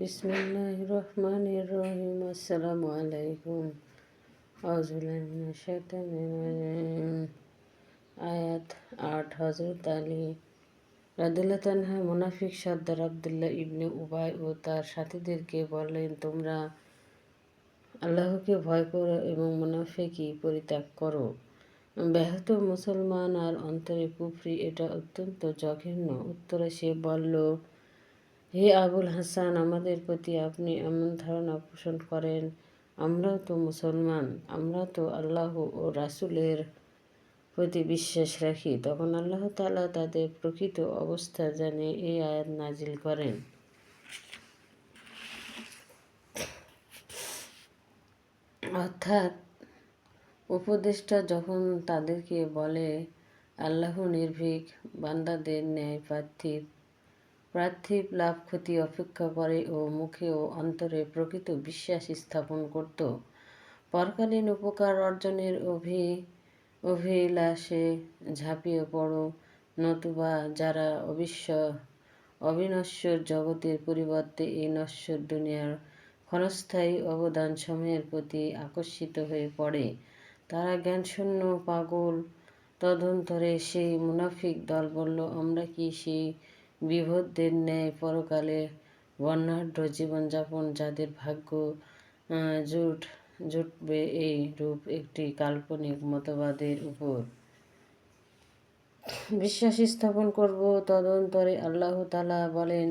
বিসমিল্লাহ রহমান রহিম আসসালামু আলাইকুম আয়াত আট হজরত আলী রাদুল্লাহ তানহা মুনাফিক সর্দার আবদুল্লাহ ইবনে উবাই ও তার সাথীদেরকে বললেন, তোমরা আল্লাহকে ভয় করো এবং মুনাফিকই পরিত্যাগ করো। ব্যাহত মুসলমান আর অন্তরে কুফরি এটা অত্যন্ত জঘন্য। উত্তরে সে বলল হে আবুল হাসান, আমাদের প্রতি আপনি এমন ধারণা পোষণ করেন, আমরাও তো মুসলমান আমরা তো আল্লাহ ও রাসুলের প্রতি বিশ্বাস রাখি। তখন আল্লাহ তালা তাদের প্রকৃত অবস্থা জানে এই আয়াত নাজিল করেন। অর্থাৎ উপদেষ্টা যখন তাদেরকে বলে, আল্লাহ নির্ভীক, বান্দাদের ন্যায় পার্থিব পার্থিব লাভ ক্ষতি অপেক্ষা করে ও মুখে ও অন্তরে প্রকৃত বিশ্বাস স্থাপন করত। পরকালীন উপকার অর্জনের অভি, অভিলাষে ঝাঁপিয়ে পড়ো নতুবা যারা অবিশ্ব, অবিনশ্বর জগতের পরিবর্তে এই নশ্বর দুনিয়ার ক্ষণস্থায়ী অবদান সময়ের প্রতি আকর্ষিত হয়ে পড়ে। তারা জ্ঞানশূন্য, পাগল, তদন্তরে সেই মুনাফিক দল বলল, আমরা কি সেই বিভোধদের ন্যায় পরকালে বর্ণাঢ্য জীবনযাপন যাদের ভাগ্য জুট, জুটবে এই রূপ একটি কাল্পনিক মতবাদের উপর। বিশ্বাস স্থাপন করব, তদন্তরে আল্লাহ তালা বলেন,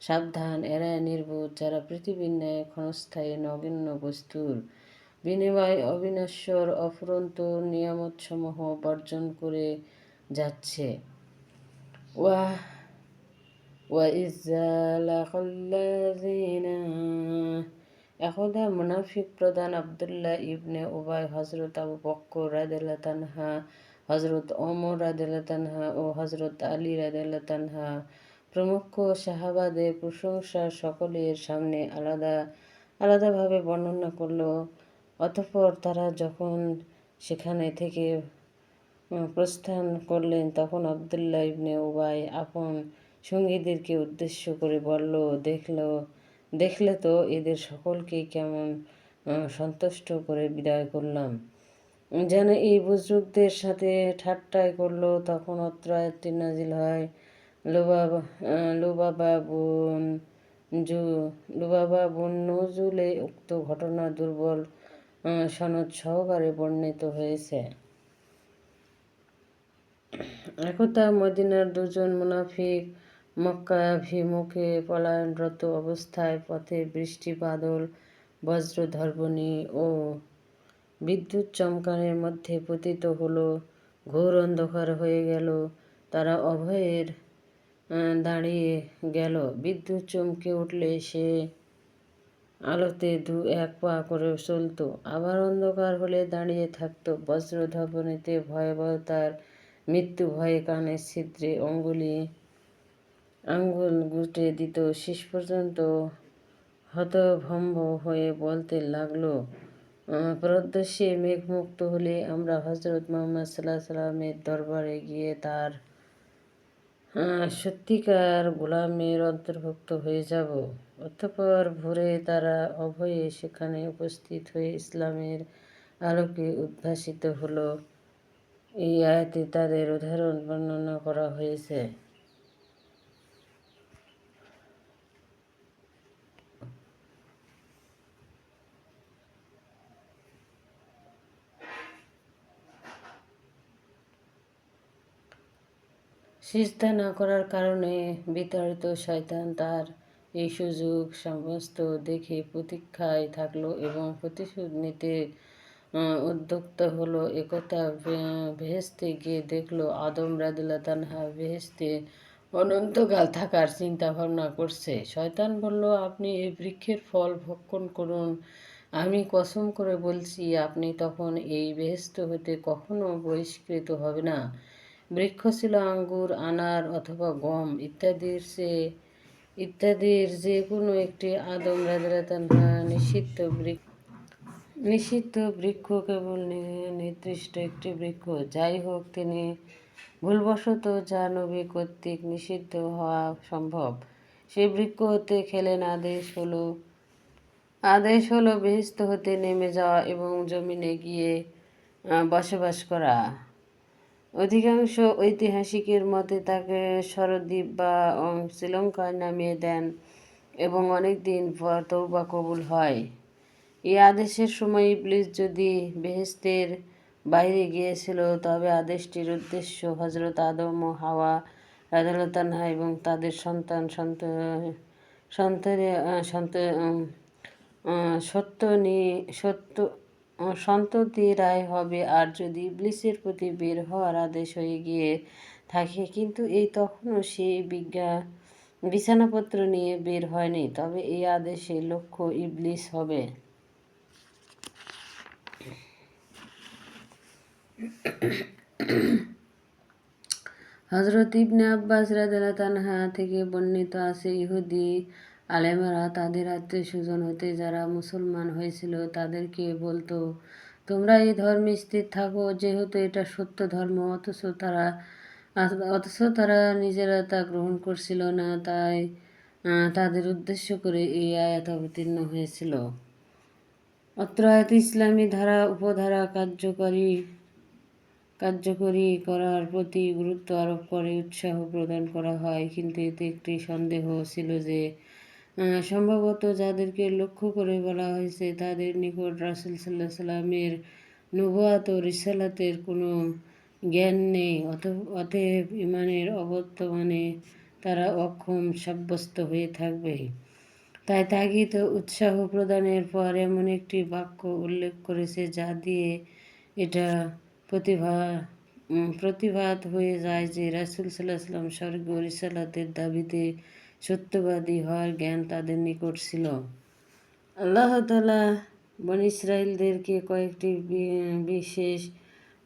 সাবধান এরা নির্বোধ, যারা পৃথিবীর ন্যায় ক্ষণস্থায়ী নগণ্য বস্তুর বিনিময় অবিনশ্বর, অফুরন্ত নিয়ামতসমূহ বর্জন করে যাচ্ছে। ওয়া একদা মুনাফিক প্রধান আবদুল্লাহ ইবনে উবাই হজরত আবু বক্কর রাদেলা তানহা হজরত ওমর রাদেলা তানহা ও হজরত আলী রাদেলা তানহা প্রমুখ শাহাবাদের প্রশংসা সকলের সামনে আলাদা, আলাদাভাবে বর্ণনা করল। অতঃপর তারা যখন সেখানে থেকে প্রস্থান করলেন, তখন আবদুল্লাহ ইবনে উবাই আপন সঙ্গীদেরকে উদ্দেশ্য করে বলল, দেখল, দেখলে তো এদের সকলকেই কেমন সন্তুষ্ট করে বিদায় করলাম। যেন এই বুজরুকদের সাথে ঠাট্টাই করল, তখন অত্র আয়াতটি নাজিল হয়, লুবাবা লুবাবা বোন জু লুবাবা বোন নজুলে উক্ত ঘটনা দুর্বল সনদ সহকারে বর্ণিত হয়েছে। একতা মদিনার দুজন মুনাফিক মক্কাভিমুখে পলায়নরত অবস্থায় পথে বৃষ্টি, বাদল বজ্র ধর্বণী ও বিদ্যুৎ চমকানের মধ্যে পতিত হলো, ঘোর অন্ধকার হয়ে গেল, তারা অভয়ের দাঁড়িয়ে গেল। বিদ্যুৎ চমকে উঠলে সে আলোতে দু এক পা করে চলত। আবার অন্ধকার হলে দাঁড়িয়ে থাকতো। বজ্রধবনীতে ভয়াবহতার মৃত্যু ভয়ে কানের ছিদ্রে অঙ্গুলি আঙ্গুল গুটে দিত। শেষ পর্যন্ত হতভম্ব হয়ে বলতে লাগল প্রদ্যশে মেঘমুক্ত হলে আমরা হজরত মোহাম্মদ সাল্লাহ সাল্লামের দরবারে গিয়ে তার সত্যিকার গোলামের অন্তর্ভুক্ত হয়ে যাব। অতঃপর ভোরে তারা অভয়ে সেখানে উপস্থিত হয়ে ইসলামের আলোকে উদ্ভাসিত হলো। এই আয়াতে তাদের উদাহরণ বর্ণনা করা হয়েছে। সিজদা না করার কারণে বিতাড়িত শয়তান তার এই সুযোগ সমস্ত দেখে প্রতীক্ষায় থাকল এবং প্রতিশোধ নিতে উদ্যুক্ত হলো একথা ভেহেস্তে গিয়ে দেখল আদম রাদুল্লা তানহা ভেহেস্তে অনন্তকাল থাকার চিন্তা ভাবনা করছে। শয়তান বলল, আপনি এই বৃক্ষের ফল ভক্ষণ করুন। আমি কসম করে বলছি, আপনি তখন এই বেহেস্ত হতে কখনো বহিষ্কৃত হবে না। বৃক্ষ ছিল আঙ্গুর, আনার অথবা গম ইত্যাদির সে, ইত্যাদির যে কোনো একটি আদম, রাজরাতান নিষিদ্ধ বৃক্ষ নিষিদ্ধ বৃক্ষ কেবল নির্দিষ্ট একটি বৃক্ষ। যাই হোক, তিনি ভুলবশত যা নবী কর্তৃক নিষিদ্ধ হওয়া সম্ভব। সেই বৃক্ষ হতে খেলেন আদেশ হলো আদেশ হলো বেহেস্ত হতে নেমে যাওয়া এবং জমিনে গিয়ে বসবাস করা। অধিকাংশ ঐতিহাসিকের মতে তাকে শরদ্বীপ বা শ্রীলঙ্কায় নামিয়ে দেন এবং অনেক দিন পর তৌবা কবুল হয়। এই আদেশের সময় ইবলিস যদি বেহেস্তের বাইরে গিয়েছিল, তবে আদেশটির উদ্দেশ্য হজরত আদম ও হাওয়া রাজালতানহা এবং তাদের সন্তান সন্ত সন্তানের সন্ত সত্য নিয়ে সত্য সন্ততি রায় হবে আর যদি ইবলিসের প্রতি বের হওয়ার আদেশ হয়ে গিয়ে থাকে, কিন্তু এই তখনও সে বিজ্ঞা, বিছানাপত্র নিয়ে বের হয়নি, তবে এই আদেশের লক্ষ্য ইবলিস হবে। হজরত ইবনে আব্বাস রাদিয়াল্লাহু তানহা থেকে বর্ণিত আছে, ইহুদি আলেমারা তাদের আত্মীয় স্বজন হতে যারা মুসলমান হয়েছিল তাদেরকে বলতো, তোমরা এই ধর্মে স্থির থাকো, যেহেতু এটা সত্য ধর্ম, অথচ তারা অথচ তারা নিজেরা তা গ্রহণ করছিল না, তাই তাদের উদ্দেশ্য করে এই আয়াত অবতীর্ণ হয়েছিল। অত্র আয়াত ইসলামী ধারা, উপধারা কার্যকরী কার্যকরী করার প্রতি গুরুত্ব আরোপ করে, উৎসাহ প্রদান করা হয়। কিন্তু এতে একটি সন্দেহ ছিল যে সম্ভবত যাদেরকে লক্ষ্য করে বলা হয়েছে, তাদের নিকট রাসুল সাল্লাহ সাল্লামের নবাত ও রিসালাতের কোনো জ্ঞান নেই অত অতএব ইমানের অবর্তমানে তারা অক্ষম সাব্যস্ত হয়ে থাকবে। তাই তাগিদ উৎসাহ প্রদানের পর এমন একটি বাক্য উল্লেখ করেছে যা দিয়ে এটা প্রতিভা প্রতিভাত হয়ে যায় যে রাসুল সাল্লাহ সাল্লাম স্বর্গীয় রিসালাতের দাবিতে সত্যবাদী হওয়ার জ্ঞান তাদের নিকট ছিল। আল্লাহ তালা বন ইসরায়েলদেরকে কয়েকটি বিশেষ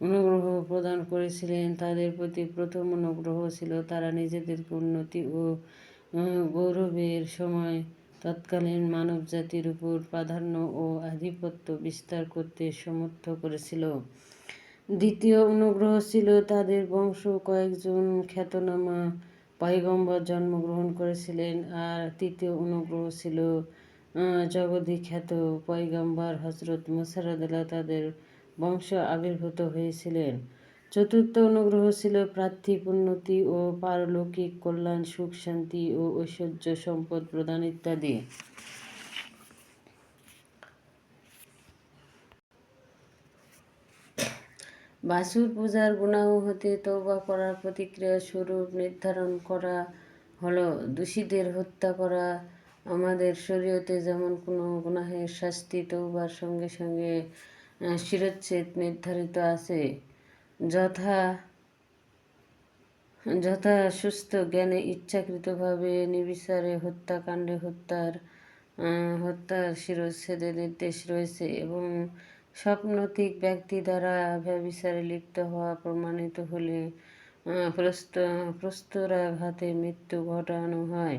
অনুগ্রহ প্রদান করেছিলেন। তাদের প্রতি প্রথম অনুগ্রহ ছিল তারা নিজেদেরকে উন্নতি ও গৌরবের সময় তৎকালীন মানব জাতির উপর প্রাধান্য ও আধিপত্য বিস্তার করতে সমর্থ করেছিল। দ্বিতীয় অনুগ্রহ ছিল তাদের বংশ কয়েকজন খ্যাতনামা পয়গম্বর জন্মগ্রহণ করেছিলেন আর তৃতীয় অনুগ্রহ ছিল জগদি খ্যাত পয়গম্বর হজরত মুসারদুল্লাহ তাদের বংশ আবির্ভূত হয়েছিলেন। চতুর্থ অনুগ্রহ ছিল প্রার্থিক উন্নতি ও পারলৌকিক কল্যাণ, সুখ শান্তি ও ঐশ্বর্য সম্পদ প্রদান ইত্যাদি। বাসুর পূজার গুণাহ হতে তৌবা করার প্রতিক্রিয়া স্বরূপ নির্ধারণ করা হলো, দোষীদের হত্যা করা। আমাদের শরীয়তে যেমন কোনো গুনাহের শাস্তি তৌবার সঙ্গে সঙ্গে শিরচ্ছেদ নির্ধারিত আছে। যথা যথা সুস্থ জ্ঞানে ইচ্ছাকৃতভাবে নিবিচারে হত্যাকাণ্ডে হত্যার হত্যার শিরচ্ছেদের নির্দেশ রয়েছে এবং স্বপ্নতিক ব্যক্তি দ্বারা ব্যবিচারে লিপ্ত হওয়া প্রমাণিত হলে প্রস্তরাঘাতে মৃত্যু ঘটানো হয়।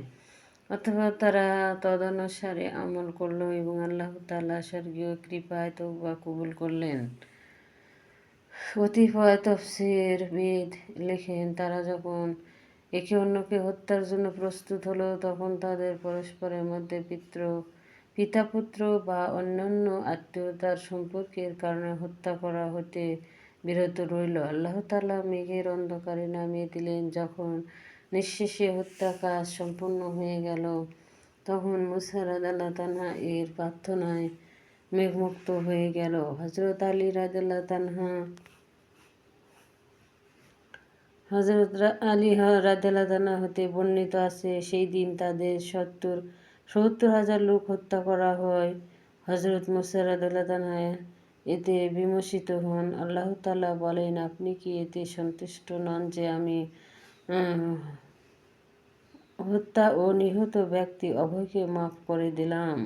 অথবা তারা তদনুসারে আমল করল এবং আল্লাহ তাল্লাহ স্বর্গীয় কৃপায় তৌবা কবুল করলেন। কতিপয় তফসির বেদ লেখেন, তারা যখন একে অন্যকে হত্যার জন্য প্রস্তুত হলো, তখন তাদের পরস্পরের মধ্যে পিতৃ পিতাপুত্র বা অন্যান্য আত্মীয়তার সম্পর্কের কারণে হত্যা করা হতে বিরত রইল। আল্লাহ তালা মেঘের অন্ধকারে নামিয়ে দিলেন। যখন নিঃশেষে হত্যা কাজ সম্পূর্ণ হয়ে গেল, তখন মুসারাদ আল্লাহ তানহা এর প্রার্থনায় মেঘমুক্ত হয়ে গেল। হজরত আলী রাজাল্লাহ তানহা হজরত আলী রাজাল্লাহ তানহা হতে বর্ণিত আছে, সেই দিন তাদের সত্তর সত্তর হাজার লোক হত্যা করা হয়। হজরত মুসারাদুল্লাহ এতে বিমর্ষিত হন। আল্লাহ তালা বলেন, আপনি কি এতে সন্তুষ্ট নন যে আমি হত্যা ও নিহত ব্যক্তি অভয়কে মাফ করে দিলাম?